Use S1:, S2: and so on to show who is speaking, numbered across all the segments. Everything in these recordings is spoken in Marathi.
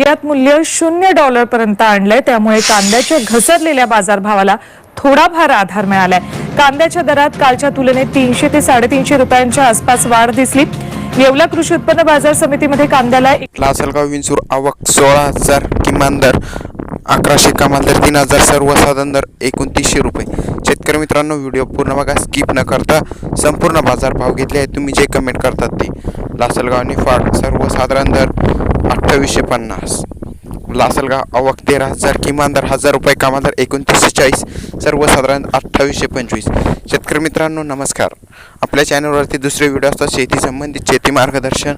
S1: निर्यात मूल्य शून्य डॉलर पर्यंत आणलंय. त्यामुळे कांद्याच्या घसरलेल्या बाजारभावाला थोडाफार आधार मिळालाय. कांद्याच्या दरात कालच्या तुलनेत तीनशे ते साडेतीनशे रुपयांच्या आसपास वाढ दिसली. येवला कृषी उत्पन्न बाजार समितीमध्ये कांद्याला
S2: लासलगाव विंचूर आवक सोळा हजार किमान दर अकराशे कमाल दर तीन हजार सर्वसाधारण दर एकोणतीसशे रुपये. शेतकरी मित्रांनो व्हिडिओ पूर्ण बघा स्किप न करता संपूर्ण बाजारभाव घेतले आहेत. तुम्ही जे कमेंट करतात ते लासलगाव फाट सर्वसाधारण दर अठ्ठावीसशे पन्नास. लासलगाव आवक तेरा हजार किमान दर हजार रुपये कमाल दर एकोणतीसशे चाळीस सर्वसाधारण अठ्ठावीसशे पंचवीस. शेतकरी मित्रांनो नमस्कार. आपल्या चॅनलवरती दुसरे व्हिडिओ असतात शेती संबंधित शेती मार्गदर्शन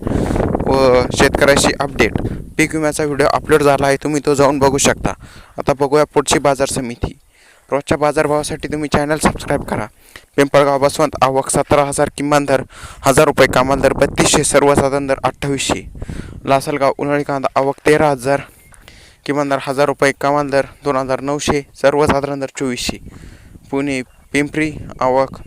S2: व शेतकऱ्याशी अपडेट. पीक विम्याचा व्हिडिओ अपलोड झाला आहे तुम्ही तो जाऊन बघू शकता. आता बघूया पुढची बाजार समिती. रोजच्या बाजारभावासाठी तुम्ही चॅनल सबस्क्राईब करा. पिंपळगाव बसवंत आवक सतरा हजार किमान दर हजार रुपये कामाल दर बत्तीसशे सर्वसाधारण दर अठ्ठावीसशे. लासलगाव उन्हाळी कांदा आवक तेरा हजार किमान दर हजार रुपये कमाल दर दोन हजार नऊशे सर्वसाधारण दर चोवीसशे. पुणे पिंपरी आवक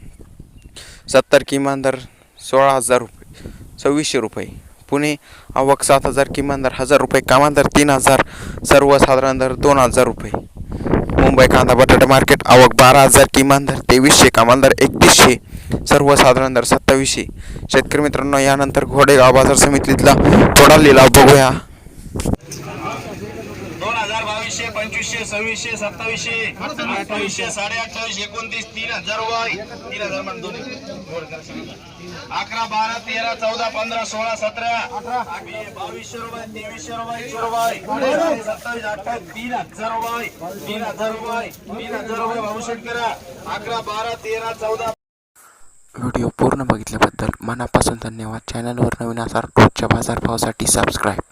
S2: सत्तर किमान दर सोळा हजार रुपये सव्वीसशे रुपये. पुणे आवक सात हजार किमान दर हजार रुपये कमाल दर तीन हजार सर्वसाधारण दर दोन हजार रुपये. मुंबई कांदा बटाटा मार्केट आवक बारा हजार किमान दर तेवीसशे कमाल दर एकतीसशे सर्वसाधारण दर सत्तावीसशे. शेतकरी मित्रांनो यानंतर घोडेगाव बाजार समितीतला थोडा लिलाव बघूया.
S3: दोन पंचवीसशे सव्वीसशे सत्तावीसशे अठ्ठावीसशे साडे अठ्ठावीस एकोणतीस तीन हजार वाय. तीन हजार मान दोन्ही. अकरा बारा तेरा चौदा पंधरा सोळा सतरा. बावीसशे रुपये तेवीसशे रुपये रुपये. सत्तावीस अठ्ठावीस तीन हजार रुपये तीन हजार रुपये तीन हजार रुपये भाऊ करा अकरा बारा तेरा चौदा.
S2: व्हिडिओ पूर्ण बघितल्याबद्दल मनापासून धन्यवाद. चॅनलवर नवीन असाल रोजच्या बाजारभावासाठी सबस्क्राईब